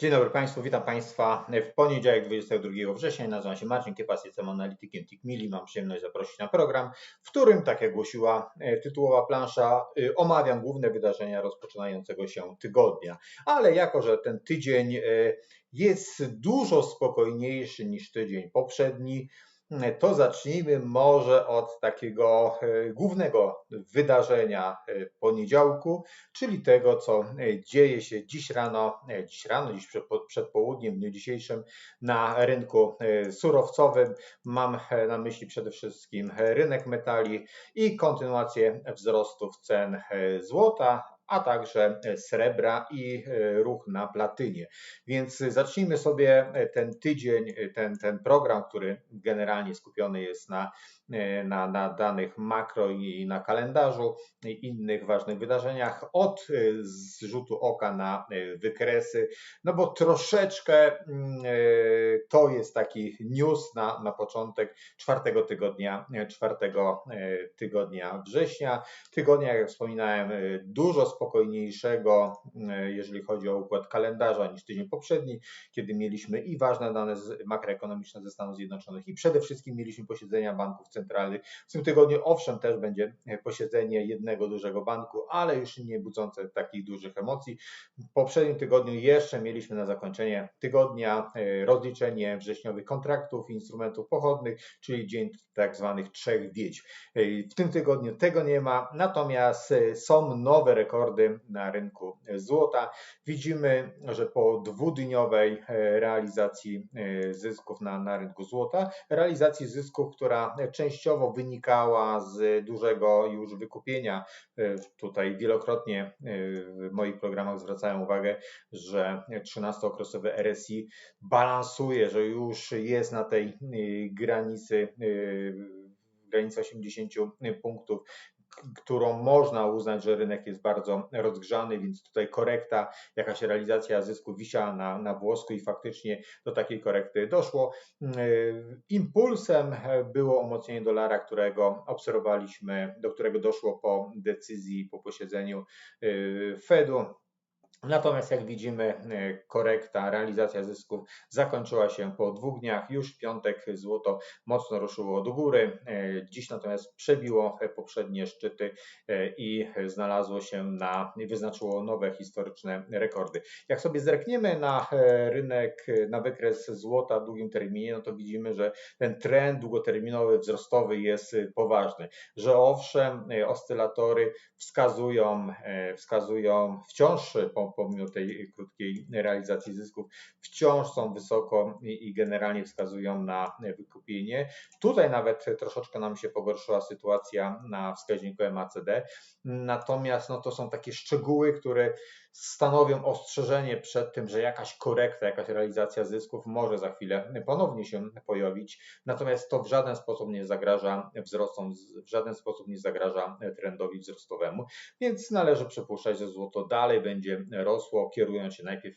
Dzień dobry Państwu, witam Państwa w poniedziałek 22 września. Nazywam się Marcin Kiepas, jestem analitykiem TICMILI. Mam przyjemność zaprosić na program, w którym, tak jak głosiła e, tytułowa plansza, e, omawiam główne wydarzenia rozpoczynającego się tygodnia. Ale jako, że ten tydzień e, jest dużo spokojniejszy niż tydzień poprzedni, to zacznijmy może od takiego e, głównego wydarzenia e, poniedziałku, czyli tego, co e, dzieje się dziś rano, dziś rano, dziś przed południem, w dniu dzisiejszym na rynku surowcowym. Mam na myśli przede wszystkim rynek metali i kontynuację wzrostów cen złota, a także srebra i e, ruch na platynie. Więc zacznijmy sobie ten tydzień, ten, ten program, który generalnie skupiony jest na E, na, na danych makro i na kalendarzu i innych ważnych wydarzeniach od e, zrzutu oka na e, wykresy, no bo troszeczkę mm, to jest taki news na, na początek czwartego tygodnia, czwartego tygodnia września. Tygodnia, jak wspominałem, dużo spokojniejszego, jeżeli chodzi o układ kalendarza niż tydzień poprzedni, kiedy mieliśmy i ważne dane makroekonomiczne ze Stanów Zjednoczonych i przede wszystkim mieliśmy posiedzenia banków centralnych. W tym tygodniu owszem też będzie posiedzenie jednego dużego banku, ale już nie budzące takich dużych emocji. W poprzednim tygodniu jeszcze mieliśmy na zakończenie tygodnia e, rozliczenie wrześniowych kontraktów instrumentów pochodnych, czyli dzień tak zwanych trzech wiedź. E, w tym tygodniu tego nie ma, natomiast e, są nowe rekordy na rynku złota. Widzimy, że po dwudniowej realizacji zysków na, na rynku złota, realizacji zysków, która częściowo wynikała z dużego już wykupienia. E, tutaj wielokrotnie e, w moich programach zwracają uwagę, że 13-okresowy RSI balansuje, że już jest na tej e, granicy granicy 80 punktów którą można uznać, że rynek jest bardzo rozgrzany, więc tutaj korekta, jakaś realizacja zysku wisiała na, na włosku i faktycznie do takiej korekty doszło. Impulsem było umocnienie dolara, którego obserwowaliśmy, do którego doszło po decyzji, po posiedzeniu y, Fedu. Natomiast jak widzimy, e, korekta, realizacja zysków zakończyła się po dwóch dniach. Już w piątek złoto mocno ruszyło do góry. E, dziś natomiast przebiło poprzednie szczyty e, i znalazło się na, wyznaczyło nowe historyczne rekordy. Jak sobie zerkniemy na rynek, na wykres złota w długim terminie, no to widzimy, że ten trend długoterminowy, wzrostowy jest poważny. Że owszem, oscylatory wskazują, wskazują wciąż po pomimo tej krótkiej realizacji zysków, wciąż są wysoko i generalnie wskazują na wykupienie. Tutaj nawet troszeczkę nam się pogorszyła sytuacja na wskaźniku MACD, natomiast no to są takie szczegóły, które stanowią ostrzeżenie przed tym, że jakaś korekta, jakaś realizacja zysków może za chwilę ponownie się pojawić. Natomiast to w żaden sposób nie zagraża wzrostom, w żaden sposób nie zagraża trendowi wzrostowemu, więc należy przypuszczać, że złoto dalej będzie rosło, kierując się najpierw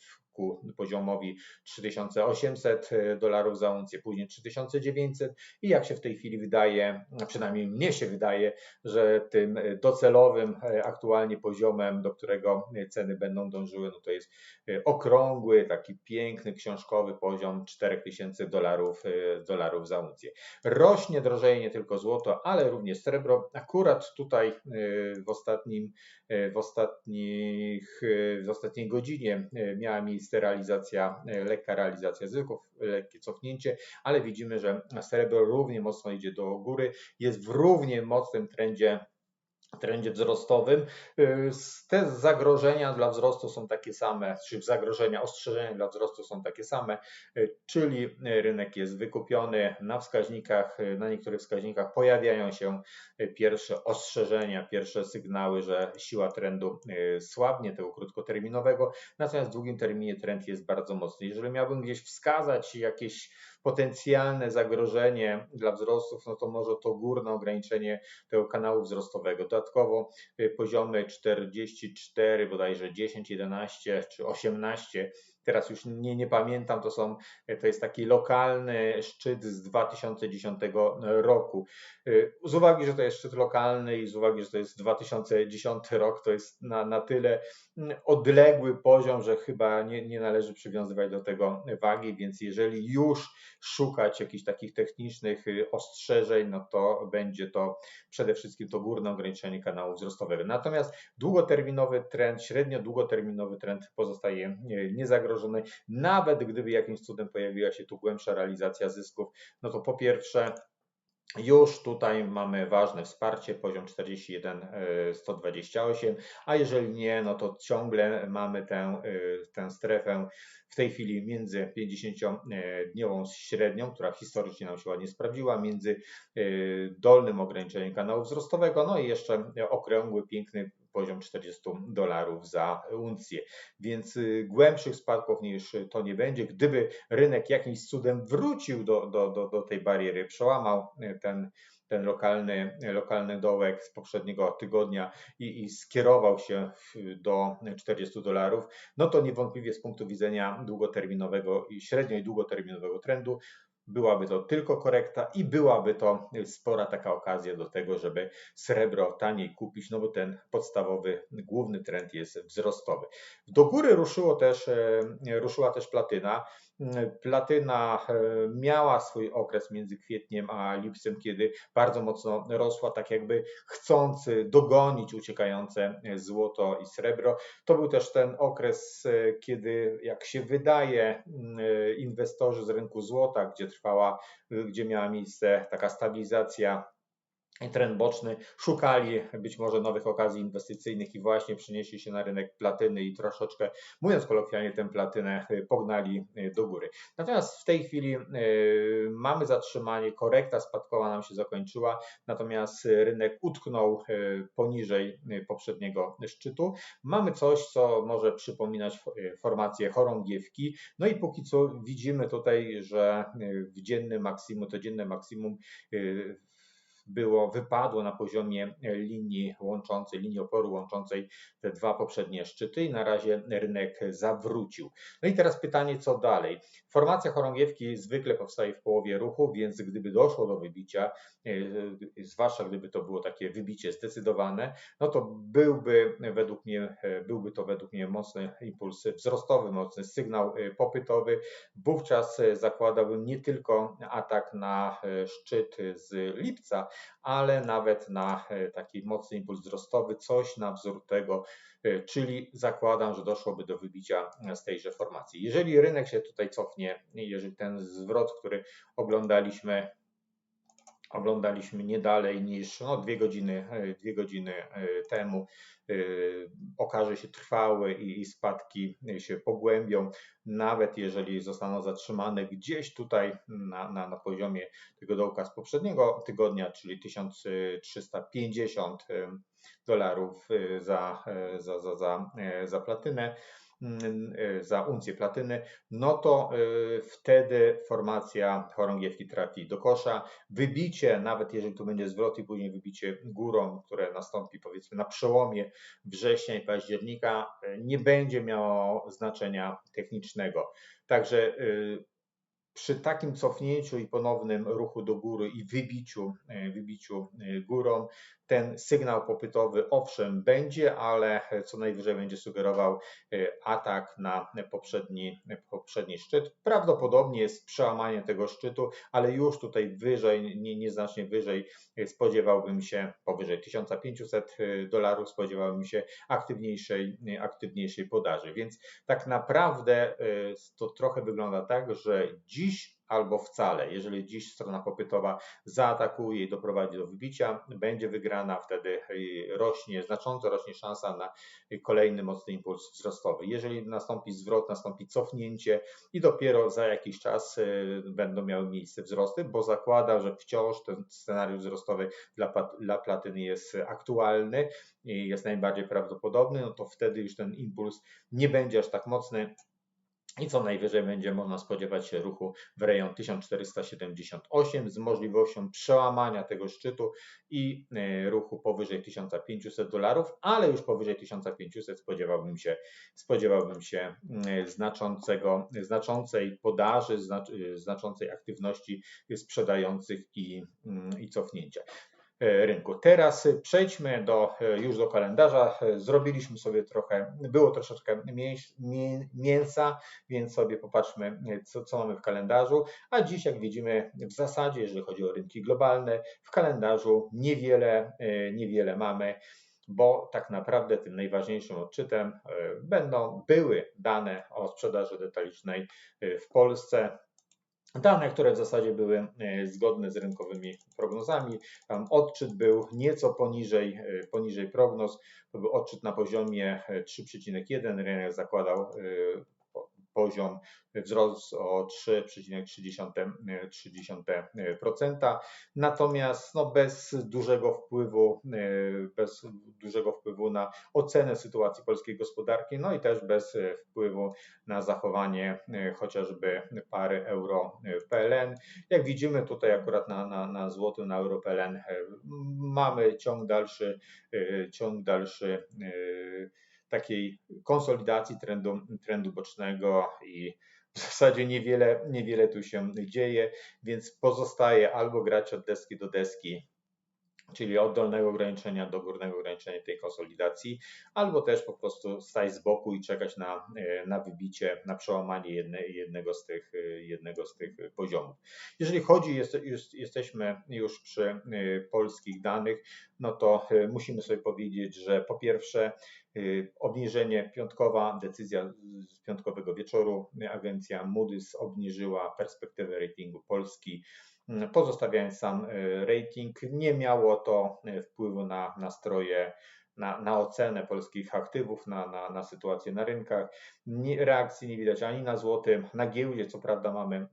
poziomowi 3800 dolarów za uncję, później 3900 i jak się w tej chwili wydaje, przynajmniej mnie się wydaje, że tym docelowym aktualnie poziomem, do którego ceny będą dążyły, no to jest okrągły, taki piękny książkowy poziom 4000 dolarów, dolarów za uncję. Rośnie drożeje nie tylko złoto, ale również srebro. Akurat tutaj w ostatnim, w ostatnich, w ostatniej godzinie miała miejsce realizacja, e, lekka realizacja zysków, lekkie cofnięcie, ale widzimy, że srebro równie mocno idzie do góry, jest w równie mocnym trendzie trendzie wzrostowym. Y, te zagrożenia dla wzrostu są takie same, czy zagrożenia, ostrzeżenia dla wzrostu są takie same, y, czyli rynek jest wykupiony na wskaźnikach, y, na niektórych wskaźnikach pojawiają się pierwsze ostrzeżenia, pierwsze sygnały, że siła trendu słabnie, tego krótkoterminowego, natomiast w długim terminie trend jest bardzo mocny. Jeżeli miałbym gdzieś wskazać jakieś potencjalne zagrożenie dla wzrostów, no to może to górne ograniczenie tego kanału wzrostowego. Dodatkowo y, poziomy 44, bodajże 10, 11 czy 18 teraz już nie, nie pamiętam, to są, to jest taki lokalny szczyt z 2010 roku. Z uwagi, że to jest szczyt lokalny i z uwagi, że to jest 2010 rok, to jest na, na tyle odległy poziom, że chyba nie, nie należy przywiązywać do tego wagi, więc jeżeli już szukać jakichś takich technicznych ostrzeżeń, no to będzie to przede wszystkim to górne ograniczenie kanału wzrostowego. Natomiast długoterminowy trend, średnio długoterminowy trend pozostaje niezagrożony. Nawet gdyby jakimś cudem pojawiła się tu głębsza realizacja zysków, no to po pierwsze już tutaj mamy ważne wsparcie, poziom 41,128, a jeżeli nie, no to ciągle mamy tę, tę strefę w tej chwili między 50-dniową średnią, która historycznie nam się ładnie sprawdziła, między dolnym ograniczeniem kanału wzrostowego, no i jeszcze okrągły, piękny poziom 40 dolarów za uncję. Więc y, głębszych spadków niż to nie będzie. Gdyby rynek jakimś cudem wrócił do, do, do, do tej bariery, przełamał y, ten ten lokalny, lokalny dołek z poprzedniego tygodnia i, i, skierował się do 40 dolarów, no to niewątpliwie z punktu widzenia długoterminowego i średnio i długoterminowego trendu byłaby to tylko korekta i byłaby to spora taka okazja do tego, żeby srebro taniej kupić, no bo ten podstawowy, główny trend jest wzrostowy. Do góry ruszyło też, e, ruszyła też platyna. Platyna e, miała swój okres między kwietniem a lipcem, kiedy bardzo mocno rosła, tak jakby chcąc dogonić uciekające złoto i srebro. To był też ten okres, e, kiedy, jak się wydaje, inwestorzy z rynku złota, gdzie trwała, gdzie miała miejsce taka stabilizacja trend boczny, szukali być może nowych okazji inwestycyjnych i właśnie przynieśli się na rynek platyny i troszeczkę, mówiąc kolokwialnie, tę platynę y, pognali y, do góry. Natomiast w tej chwili y, mamy zatrzymanie, korekta spadkowa nam się zakończyła, natomiast rynek utknął poniżej poprzedniego szczytu. Mamy coś, co może przypominać formację chorągiewki, no i póki co widzimy tutaj, że w dziennym maksimum, to dzienne maksimum było, wypadło na poziomie linii łączącej, linii oporu łączącej te dwa poprzednie szczyty i na razie rynek zawrócił. No i teraz pytanie, co dalej? Formacja chorągiewki zwykle powstaje w połowie ruchu, więc gdyby doszło do wybicia, e, zwłaszcza gdyby to było takie wybicie zdecydowane, no to byłby według mnie, e, byłby to według mnie mocny impuls wzrostowy, mocny sygnał e, popytowy. Wówczas zakładałbym nie tylko atak na szczyt z lipca, ale nawet na e, taki mocny impuls wzrostowy, coś na wzór tego, e, czyli zakładam, że doszłoby do wybicia z tejże formacji. Jeżeli rynek się tutaj cofnie, jeżeli ten zwrot, który oglądaliśmy, oglądaliśmy nie dalej niż no, dwie, godziny, e, dwie godziny temu, okaże się trwały i spadki się pogłębią, nawet jeżeli zostaną zatrzymane gdzieś tutaj na, na, na poziomie tego dołka z poprzedniego tygodnia, czyli 1350 dolarów za, za, za, za, za platynę, za uncję platyny, no to y, wtedy formacja chorągiewki trafi do kosza. Wybicie, nawet jeżeli tu będzie zwrot i później wybicie górą, które nastąpi powiedzmy na przełomie września i października, y, nie będzie miało znaczenia technicznego. Także przy takim cofnięciu i ponownym ruchu do góry i wybiciu, wybiciu górą, ten sygnał popytowy owszem będzie, ale co najwyżej będzie sugerował e, atak na poprzedni, poprzedni szczyt. Prawdopodobnie jest przełamanie tego szczytu, ale już tutaj wyżej, nie, nieznacznie wyżej e, spodziewałbym się powyżej 1500 e, dolarów, spodziewałbym się aktywniejszej, aktywniejszej podaży. Więc tak naprawdę to trochę wygląda tak, że dziś albo wcale. Jeżeli dziś strona popytowa zaatakuje i doprowadzi do wybicia, będzie wygrana, wtedy rośnie, znacząco rośnie szansa na kolejny mocny impuls wzrostowy. Jeżeli nastąpi zwrot, nastąpi cofnięcie i dopiero za jakiś czas y, będą miały miejsce wzrosty, bo zakłada, że wciąż ten scenariusz wzrostowy dla, dla platyny jest aktualny i jest najbardziej prawdopodobny, no to wtedy już ten impuls nie będzie aż tak mocny i co najwyżej będzie można spodziewać się ruchu w rejon 1478 z możliwością przełamania tego szczytu i e, ruchu powyżej 1500 dolarów, ale już powyżej 1500 spodziewałbym się, spodziewałbym się e, znaczącego, znaczącej podaży, e, znaczącej aktywności sprzedających i, mm, i cofnięcia. E, rynku. Teraz przejdźmy do, e, już do kalendarza. Zrobiliśmy sobie trochę, było troszeczkę mięsa, więc sobie popatrzmy, co, co mamy w kalendarzu. A dziś, jak widzimy, w zasadzie, jeżeli chodzi o rynki globalne, w kalendarzu niewiele, e, niewiele mamy bo tak naprawdę tym najważniejszym odczytem będą były dane o sprzedaży detalicznej w Polsce. Dane, które w zasadzie były e, zgodne z rynkowymi prognozami. Tam odczyt był nieco poniżej, e, poniżej prognoz. To był odczyt na poziomie 3,1. E, Rynek zakładał poziom wzrost o 3,3%. Natomiast no, bez dużego wpływu, e, bez dużego wpływu na ocenę sytuacji polskiej gospodarki, no i też bez wpływu na zachowanie e, chociażby pary euro PLN. Jak widzimy tutaj akurat na, na, na złotym, na euro PLN e, mamy ciąg dalszy, ciąg dalszy takiej konsolidacji trendu, trendu bocznego i w zasadzie niewiele, niewiele tu się dzieje, więc pozostaje albo grać od deski do deski, czyli od dolnego ograniczenia do górnego ograniczenia tej konsolidacji, albo też po prostu stać z boku i czekać na, na wybicie, na przełamanie jedne, jednego, z tych, jednego z tych poziomów. Jeżeli chodzi, jest, jest, jesteśmy już przy polskich danych, no to musimy sobie powiedzieć, że po pierwsze obniżenie piątkowa, decyzja z piątkowego wieczoru. Agencja Moody's obniżyła perspektywę ratingu Polski, pozostawiając sam y, rating. Nie miało to wpływu na nastroje na, na ocenę polskich aktywów, na, na, na sytuację na rynkach. Nie, reakcji nie widać ani na złotym, na giełdzie, co prawda mamy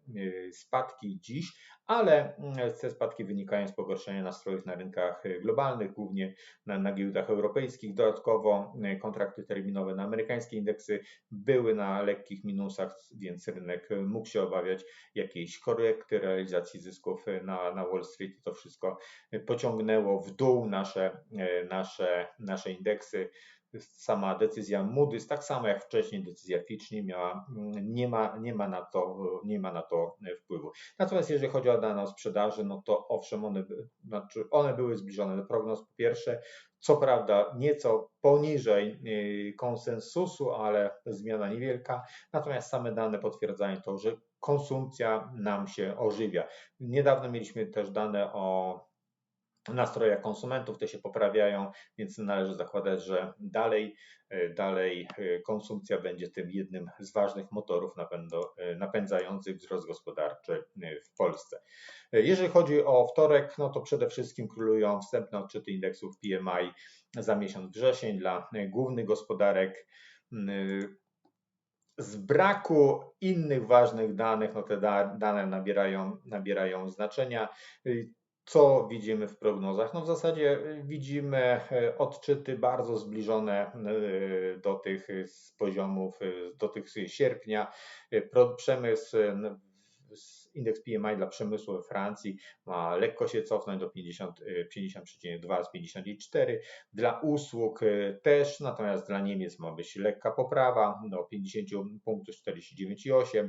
spadki dziś, ale mm, te spadki wynikają z pogorszenia nastrojów na rynkach y, globalnych, głównie na, na giełdach europejskich. Dodatkowo y, kontrakty terminowe na amerykańskie indeksy były na lekkich minusach, więc rynek mógł się obawiać jakiejś korekty realizacji zysków y, na, na Wall Street to wszystko pociągnęło w dół nasze, nasze, nasze indeksy sama decyzja Moody's, tak samo jak wcześniej decyzja Fitch nie, miała, nie, ma, nie, ma na to, nie ma na to wpływu. Natomiast jeżeli chodzi o dane o sprzedaży, no to owszem, one, znaczy one były zbliżone do prognoz po pierwsze, co prawda nieco poniżej y, konsensusu, ale zmiana niewielka, natomiast same dane potwierdzają to, że konsumpcja nam się ożywia. Niedawno mieliśmy też dane o nastrojach konsumentów, te się poprawiają, więc należy zakładać, że dalej, e, dalej e, konsumpcja będzie tym jednym z ważnych motorów e, napędzających wzrost gospodarczy w Polsce. Jeżeli chodzi o wtorek, no to przede wszystkim królują wstępne odczyty indeksów PMI za miesiąc wrzesień dla głównych gospodarek. Z braku innych ważnych danych, no te dane nabierają, nabierają znaczenia. Co widzimy w prognozach? No w zasadzie y, widzimy e, odczyty bardzo zbliżone y, do tych z poziomów, y, do tych z sierpnia. Przemysł indeks PMI dla przemysłu we Francji ma lekko się cofnąć do 50, 50,2 z 54. Dla usług też, natomiast dla Niemiec ma być lekka poprawa do 50 punktów 49,8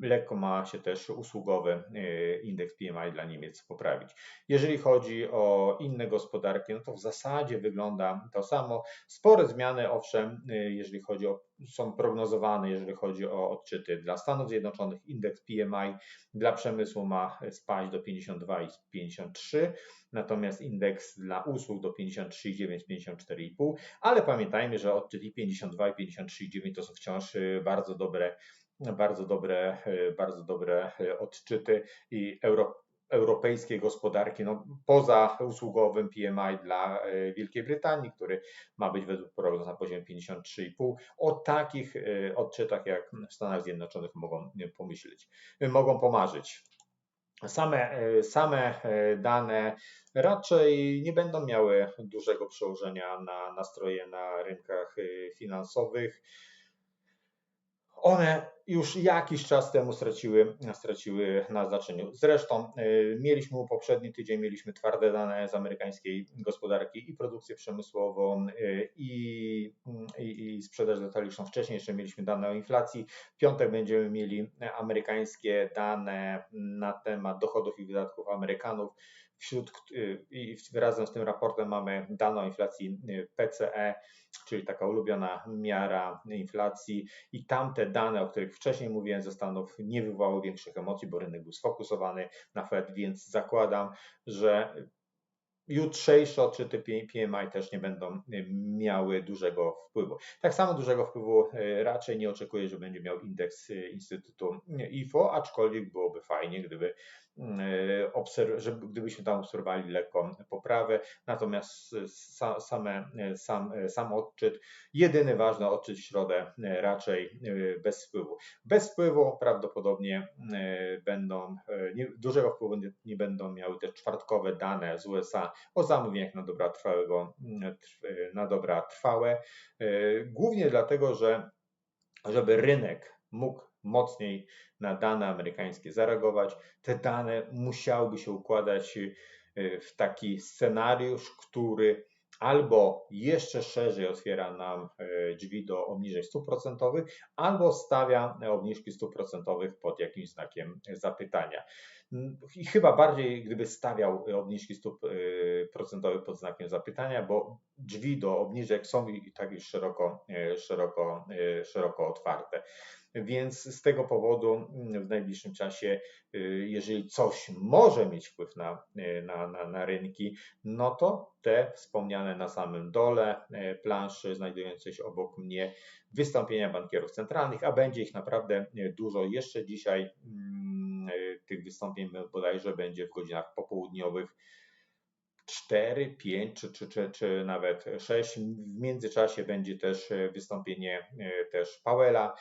lekko ma się też usługowy e, indeks PMI dla Niemiec poprawić. Jeżeli chodzi o inne gospodarki, no to w zasadzie wygląda to samo. Spore zmiany, owszem, e, jeżeli chodzi o, są prognozowane, jeżeli chodzi o odczyty dla Stanów Zjednoczonych, indeks PMI dla przemysłu ma spaść do 52 i 53, natomiast indeks dla usług do 53,9, 54,5, ale pamiętajmy, że odczyty 52 i 53,9 to są wciąż e, bardzo dobre bardzo dobre, e, bardzo dobre e, odczyty i euro, europejskiej gospodarki, no, poza usługowym PMI dla e, Wielkiej Brytanii, który ma być według prognoz na poziomie 53,5. O takich odczytach jak w Stanach Zjednoczonych mogą pomyśleć, mogą pomarzyć. Same, same dane raczej nie będą miały dużego przełożenia na nastroje na rynkach finansowych. one już jakiś czas temu straciły, straciły na znaczeniu. Zresztą y, mieliśmy poprzedni tydzień, mieliśmy twarde dane z amerykańskiej gospodarki i produkcję przemysłową y, i, i, i sprzedaż detaliczną. Wcześniej jeszcze mieliśmy dane o inflacji. W piątek będziemy mieli amerykańskie dane na temat dochodów i wydatków Amerykanów. Wśród, y, I razem z tym raportem mamy dane o inflacji PCE, czyli taka ulubiona miara inflacji i tamte dane, o których wcześniej mówiłem ze Stanów, nie wywołały większych emocji, bo rynek był sfokusowany na Fed, więc zakładam, że jutrzejsze odczyty PMI też nie będą miały dużego wpływu. Tak samo dużego wpływu e, raczej nie oczekuję, że będzie miał indeks e, Instytutu IFO, aczkolwiek byłoby fajnie, gdyby żeby, gdybyśmy tam obserwowali lekką poprawę. Natomiast same, sam, sam odczyt, jedyny ważny odczyt w środę raczej bez wpływu. Bez wpływu prawdopodobnie będą, nie, dużego wpływu nie, nie, będą miały te czwartkowe dane z USA o zamówieniach na dobra trwałego, na dobra trwałe. Głównie dlatego, że żeby rynek mógł mocniej na dane amerykańskie zareagować. Te dane musiałyby się układać y, w taki scenariusz, który albo jeszcze szerzej otwiera nam y, drzwi do obniżeń stóp procentowych, albo stawia obniżki stóp procentowych pod jakimś znakiem zapytania. I chyba bardziej, gdyby stawiał obniżki stóp y, procentowych pod znakiem zapytania, bo drzwi do obniżek są i tak już szeroko, szeroko, szeroko otwarte. Więc z tego powodu mm, w najbliższym czasie, y, jeżeli coś może mieć wpływ na, y, na, na, na rynki, no to te wspomniane na samym dole y, planszy znajdujące się obok mnie wystąpienia bankierów centralnych, a będzie ich naprawdę dużo jeszcze dzisiaj. Mm, tych wystąpień bodajże będzie w godzinach popołudniowych 4, 5 czy, czy, czy, czy nawet 6. W międzyczasie będzie też wystąpienie też Powella.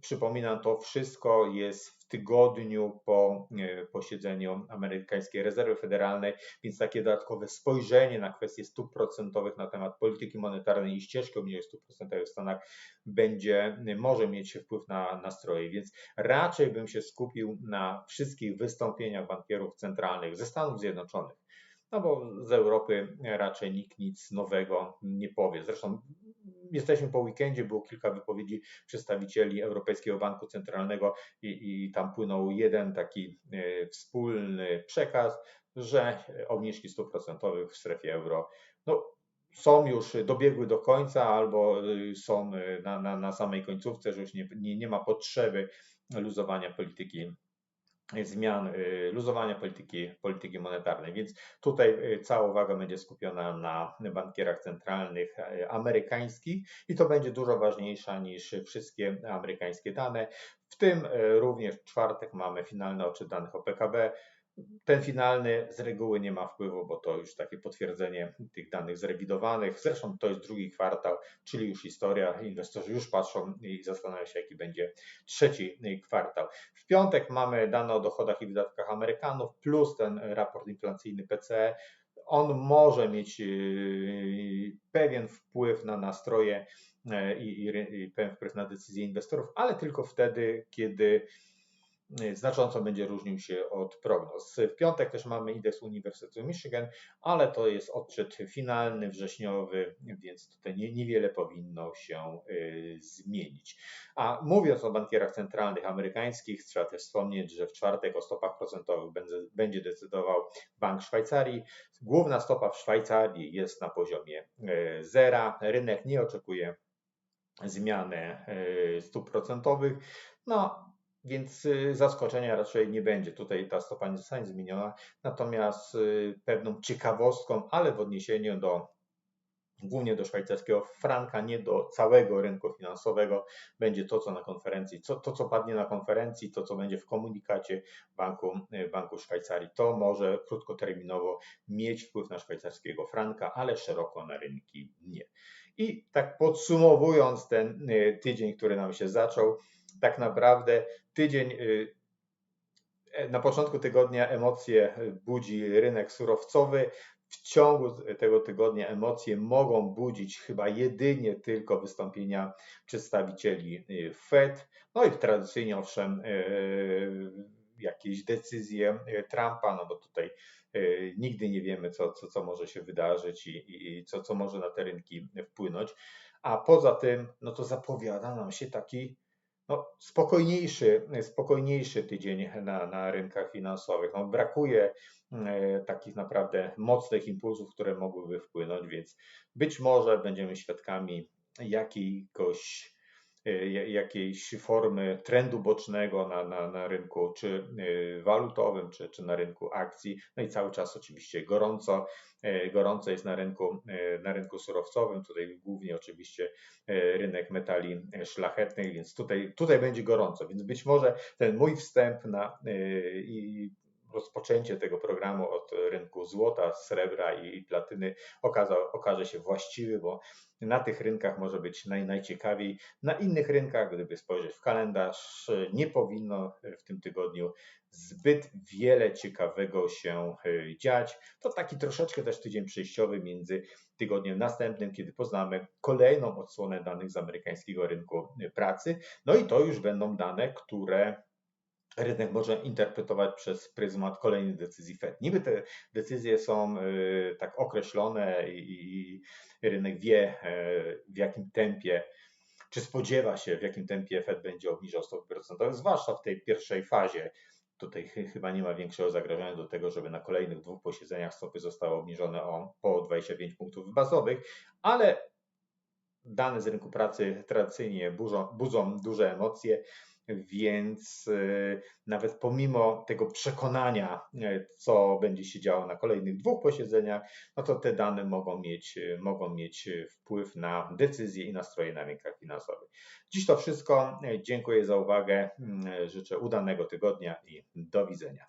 Przypominam, to wszystko jest tygodniu po e, posiedzeniu amerykańskiej rezerwy federalnej, więc takie dodatkowe spojrzenie na kwestie stóp procentowych na temat polityki monetarnej i ścieżki obniżek stóp procentowych w Stanach będzie, może mieć wpływ na nastroje, więc raczej bym się skupił na wszystkich wystąpieniach bankierów centralnych ze Stanów Zjednoczonych no bo z Europy raczej nikt nic nowego nie powie. Zresztą jesteśmy po weekendzie, było kilka wypowiedzi przedstawicieli Europejskiego Banku Centralnego i, i tam płynął jeden taki e, wspólny przekaz, że obniżki stóp procentowych w strefie euro no, są już dobiegły do końca albo e, są e, na, na, na samej końcówce, że już nie, nie, nie ma potrzeby luzowania polityki zmian y, luzowania polityki, polityki monetarnej. Więc tutaj y, cała uwaga będzie skupiona na bankierach centralnych y, amerykańskich i to będzie dużo ważniejsza niż wszystkie amerykańskie dane. W tym również w czwartek mamy finalny odczyt danych o PKB. Ten finalny z reguły nie ma wpływu, bo to już takie potwierdzenie tych danych zrewidowanych. Zresztą to jest drugi kwartał, czyli już historia. Inwestorzy już patrzą i zastanawiają się, jaki będzie trzeci kwartał. W piątek mamy dane o dochodach i wydatkach Amerykanów, plus ten raport inflacyjny PCE. On może mieć yy, pewien wpływ na nastroje yy, i, i, i pewien wpływ na decyzje inwestorów, ale tylko wtedy, kiedy znacząco będzie różnił się od prognoz. W piątek też mamy indeks Uniwersytetu Michigan, ale to jest odczyt finalny, wrześniowy, więc tutaj niewiele powinno się y, zmienić. A mówiąc o bankierach centralnych amerykańskich, trzeba też wspomnieć, że w czwartek o stopach procentowych będzie decydował Bank Szwajcarii. Główna stopa w Szwajcarii jest na poziomie y, zera. Rynek nie oczekuje zmiany stóp procentowych. No, więc y, zaskoczenia raczej nie będzie. Tutaj ta stopa nie zostanie zmieniona. Natomiast y, pewną ciekawostką, ale w odniesieniu do głównie do szwajcarskiego franka, nie do całego rynku finansowego, będzie to, co na konferencji, co, to, co padnie na konferencji, to, co będzie w komunikacie Banku, y, Banku Szwajcarii. To może krótkoterminowo mieć wpływ na szwajcarskiego franka, ale szeroko na rynki nie. I tak podsumowując ten tydzień, który nam się zaczął, tak naprawdę tydzień y, e, na początku tygodnia emocje budzi rynek surowcowy. w ciągu tego tygodnia emocje mogą budzić chyba jedynie tylko wystąpienia przedstawicieli Fed. No i tradycyjnie owszem, jakieś decyzje Trumpa, no bo tutaj nigdy nie wiemy, co, co, co może się wydarzyć i, i co, co może na te rynki wpłynąć. A poza tym, no to zapowiada nam się taki no, spokojniejszy, spokojniejszy tydzień na, na rynkach finansowych. No, brakuje e, takich naprawdę mocnych impulsów, które mogłyby wpłynąć, więc być może będziemy świadkami jakiegoś jakiejś formy trendu bocznego na, na, na rynku, czy e, walutowym, czy, czy na rynku akcji. No i cały czas oczywiście gorąco, gorąco jest na rynku, na rynku surowcowym, tutaj głównie oczywiście rynek metali szlachetnych, więc tutaj, tutaj będzie gorąco, więc być może ten mój wstęp na i rozpoczęcie tego programu od rynku złota, srebra i platyny okaza, okaże się właściwy, bo na tych rynkach może być naj, najciekawiej. Na innych rynkach, gdyby spojrzeć w kalendarz, nie powinno w tym tygodniu zbyt wiele ciekawego się e, dziać. To taki troszeczkę też tydzień przejściowy między tygodniem następnym, kiedy poznamy kolejną odsłonę danych z amerykańskiego rynku pracy. No i to już będą dane, które rynek może interpretować przez pryzmat kolejnych decyzji Fed. Niby te decyzje są y, tak określone i rynek wie y, w jakim tempie, czy spodziewa się w jakim tempie Fed będzie obniżał stopy procentowe, zwłaszcza w tej pierwszej fazie. Tutaj chyba nie ma większego zagrożenia do tego, żeby na kolejnych dwóch posiedzeniach stopy zostały obniżone o po 25 punktów bazowych, ale dane z rynku pracy tradycyjnie budzą, budzą duże emocje więc y, nawet pomimo tego przekonania, y, co będzie się działo na kolejnych dwóch posiedzeniach, no to te dane mogą mieć, y, mogą mieć wpływ na decyzje i nastroje na rynkach finansowych. Dziś to wszystko. Dziękuję za uwagę. Życzę udanego tygodnia i do widzenia.